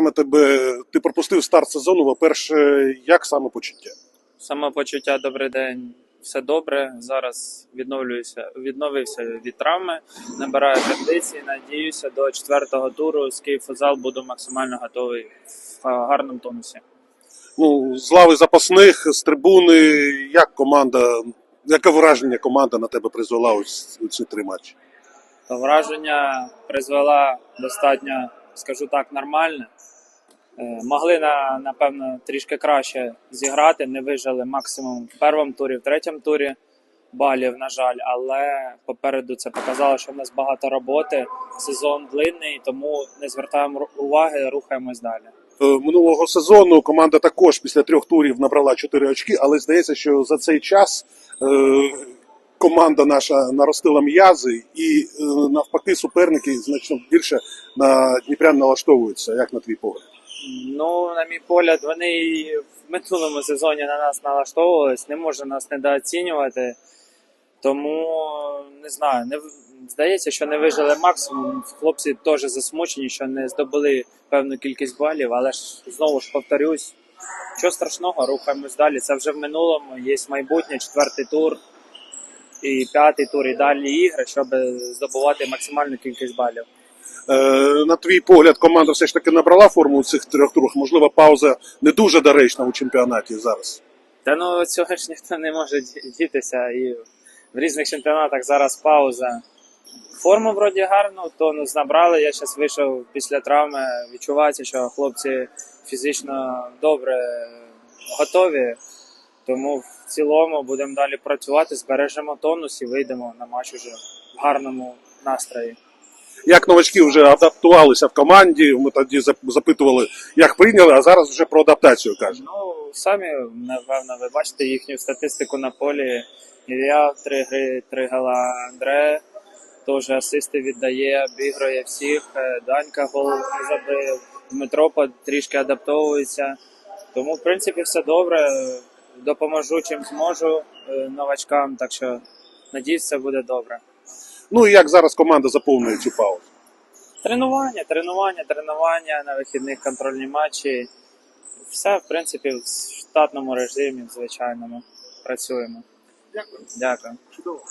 Тебе. Ти пропустив старт сезону. По-перше, як саме почуття? Самопочуття, добрий день, все добре. Зараз відновлююся, відновився від травми, набираю кондиції. Надіюся, до четвертого туру з Київфутзал буду максимально готовий в гарному тонусі. Ну, з лави запасних, з трибуни, як команда, яке враження команда на тебе призвела ось у ці три матчі? То враження призвела достатньо, скажу так, нормальне. Могли напевно трішки краще зіграти, не вижили максимум в першому турі, в третьому турі балів, на жаль, але попереду це показало, що в нас багато роботи, сезон длинний, тому не звертаємо уваги, рухаємось далі. Е, Минулого сезону команда також після трьох турів набрала 4 очки, але здається, що за цей час е, команда наша наростила м'язи, і е, навпаки, суперники значно більше на Дніпрян налаштовуються, як на твій погляд. Ну, на мій погляд, вони в минулому сезоні на нас налаштовувались, не можна нас недооцінювати. Тому не знаю, не здається, що не вижили максимум. Хлопці теж засмучені, що не здобули певну кількість балів, але ж знову ж повторюсь, що страшного, рухаємось далі. Це вже в минулому, є майбутнє, четвертий тур і п'ятий тур, і далі ігри, щоб здобувати максимальну кількість балів. Е, на твій погляд, команда все ж таки набрала форму у цих трьох турах. Можливо, пауза не дуже доречна у чемпіонаті зараз. Та ну цього ж ніхто не може дітися. І в різних чемпіонатах зараз пауза. Форму вроді гарну, тонус набрали. Я зараз вийшов після травми. Відчувається, що хлопці фізично добре готові. Тому в цілому будемо далі працювати, збережемо тонус і вийдемо на матч уже в гарному настрої. Як новачки вже адаптувалися в команді, ми тоді запитували, як прийняли, а зараз вже про адаптацію кажуть. Ну, самі, напевно, ви бачите їхню статистику на полі. Ілля три гри, три гола Андре, теж асисти віддає, обігрує всіх. Е, Данька гол забив, Дмитро трішки адаптовується. Тому, в принципі, все добре. Допоможу чим зможу е, новачкам, так що надіюсь, все буде добре. Ну і як зараз команда заповнює цю паузу? Тренування, тренування, тренування на вихідних контрольні матчі. Все, в принципі, в штатному режимі, в звичайному. Працюємо. Дякую. Дякую. Чудово.